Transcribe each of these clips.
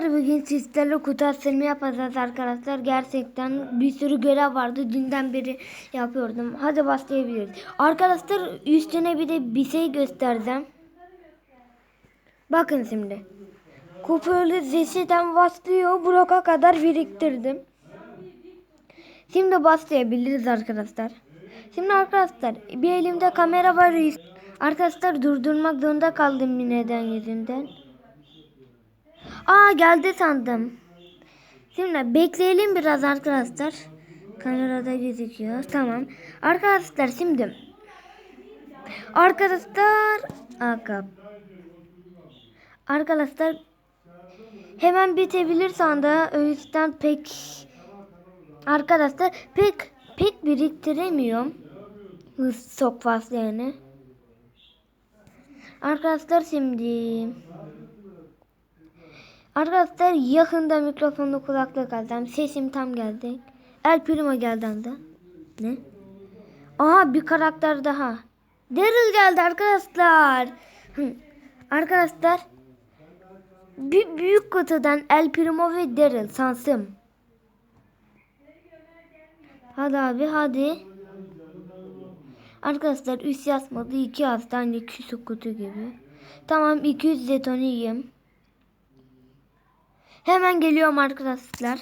Arkadaşlar bugün sizlerle kutu açılımı yapacağız arkadaşlar. Gerçekten bir sürü görev vardı. Dünden beri yapıyordum. Hadi başlayabiliriz. Arkadaşlar üstüne bir de bir şey göstereceğim. Bakın şimdi. Kupörlü zesiden başlıyor. Bloka kadar biriktirdim. Şimdi başlayabiliriz arkadaşlar. Şimdi arkadaşlar bir elimde kamera var. Arkadaşlar durdurmak zorunda kaldım bir neden yüzünden. Aa geldi sandım. Şimdi bekleyelim biraz arkadaşlar. Kamerada gözüküyor. Tamam. Arkadaşlar şimdi. Arkadaşlar. Aka. Arkadaşlar. Hemen bitebilir sandı. O yüzden pek arkadaşlar pek pek biriktiremiyorum. Hız çok fazla yani. Arkadaşlar şimdi Arkadaşlar yakında mikrofonlu kulaklık alacağım. Sesim tam geldi. El Primo geldi anda. Ne? Aha bir karakter daha. Daryl geldi arkadaşlar. Arkadaşlar bir büyük kutudan El Primo ve Daryl sansım. Hadi abi hadi. Arkadaşlar üst yazmadı. iki hastane küçük kutu gibi. Tamam 200 jeton yiyeyim. Hemen geliyorum arkadaşlar.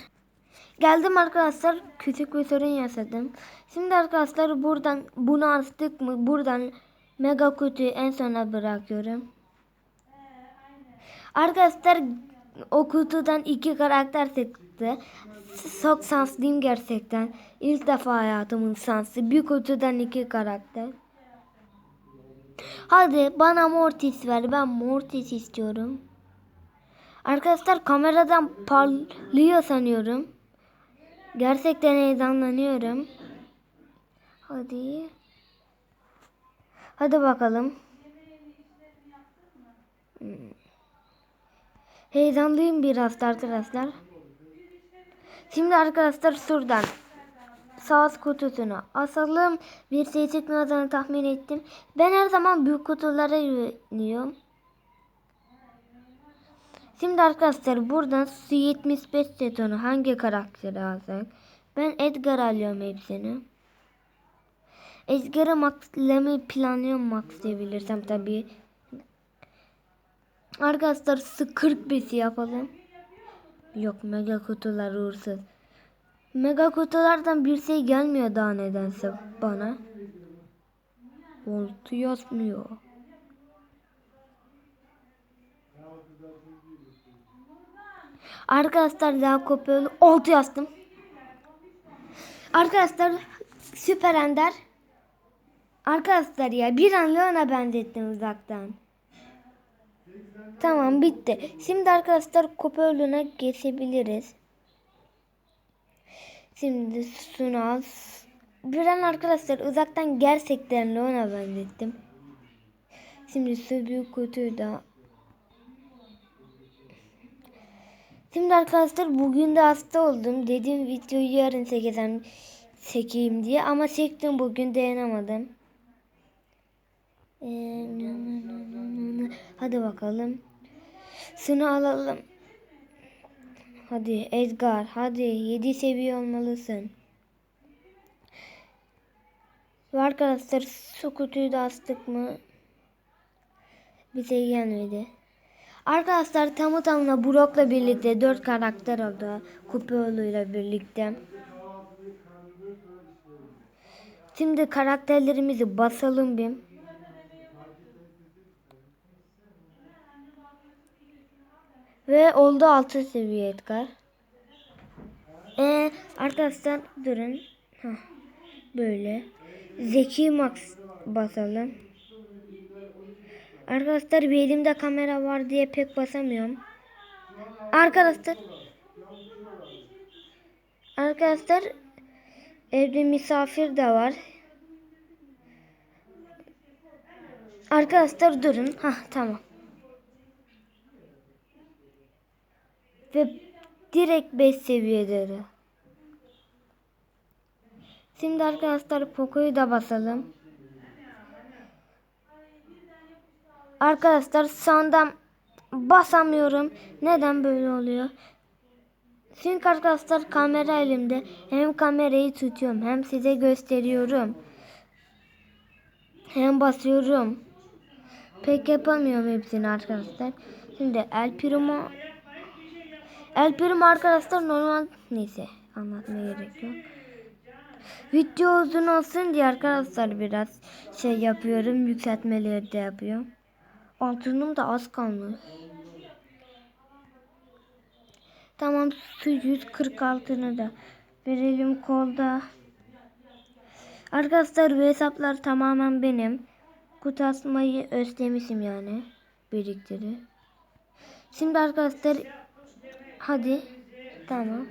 Geldim arkadaşlar. Küçük bir sorun yaşadım. Şimdi arkadaşlar buradan bunu açtık mı? Buradan mega kutuyu en sona bırakıyorum. Arkadaşlar o kutudan iki karakter çıktı. Çok şanslıyım gerçekten. İlk defa hayatımın şansı. Bir kutudan iki karakter. Hadi bana Mortis ver. Ben Mortis istiyorum. Arkadaşlar kameradan parlıyor sanıyorum. Gerçekten heyecanlanıyorum. Hadi. Hadi bakalım. Hmm. Heyecanlıyım biraz da arkadaşlar. Şimdi arkadaşlar şuradan sağ kutusuna asalım. Bir şey çıkmayacağını tahmin ettim. Ben her zaman büyük kutulara yöneliyorum. Şimdi arkadaşlar buradan su 75 jetonu hangi karakteri alsak? Ben Edgar alıyorum hepsini. Edgar'ı maxlamayı planlıyorum maxlayabilirsem tabii. Arkadaşlar su 45 yapalım. Yok mega kutular uğursuz. Mega kutulardan bir şey gelmiyor daha nedense bana. Voltu yazmıyor. Arkadaşlar daha kopyalı oldu yazdım. Arkadaşlar süper ender. Arkadaşlar ya bir an Leon'a benzettim uzaktan. Tamam bitti. Şimdi arkadaşlar kopyalı'na geçebiliriz. Şimdi şunu al. Bir an arkadaşlar uzaktan gerçekten Leon'a benzettim. Şimdi su büyük kutuyu da Şimdi arkadaşlar bugün de hasta oldum. Dedim videoyu yarın çekeceğim, çekeyim diye ama çektim bugün dayanamadım. Ee, hadi bakalım. Şunu alalım. Hadi Edgar hadi 7 seviye olmalısın. Ve arkadaşlar su kutuyu da astık mı? Bir şey gelmedi. Arkadaşlar tamı tamına Brock'la birlikte 4 karakter oldu. Kupeoğlu ile birlikte. Şimdi karakterlerimizi basalım bir. Ve oldu 6 seviye Edgar. Ee, arkadaşlar durun. Heh, böyle. Zeki Max basalım. Arkadaşlar bir elimde kamera var diye pek basamıyorum. Arkadaşlar Arkadaşlar evde misafir de var. Arkadaşlar durun. Ha tamam. Ve direkt 5 seviyede. Şimdi arkadaşlar Poco'yu da basalım. Arkadaşlar sondan basamıyorum. Neden böyle oluyor? Çünkü arkadaşlar kamera elimde. Hem kamerayı tutuyorum hem size gösteriyorum. Hem basıyorum. Pek yapamıyorum hepsini arkadaşlar. Şimdi El Primo El Primo arkadaşlar normal neyse anlatmaya gerek yok. Video uzun olsun diye arkadaşlar biraz şey yapıyorum. Yükseltmeleri de yapıyorum. Altınım da az kalmış. Tamam su 146'ını da verelim kolda. Arkadaşlar bu hesaplar tamamen benim. Kutu asmayı özlemişim yani. Biriktiri. Şimdi arkadaşlar hadi tamam.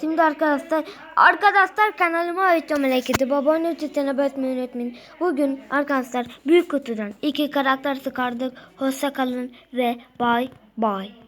Şimdi arkadaşlar arkadaşlar kanalıma videom hareketi babanın üstüne basmayı unutmayın. Bugün arkadaşlar büyük kutudan iki karakter çıkardık. Hoşça kalın ve bay bay.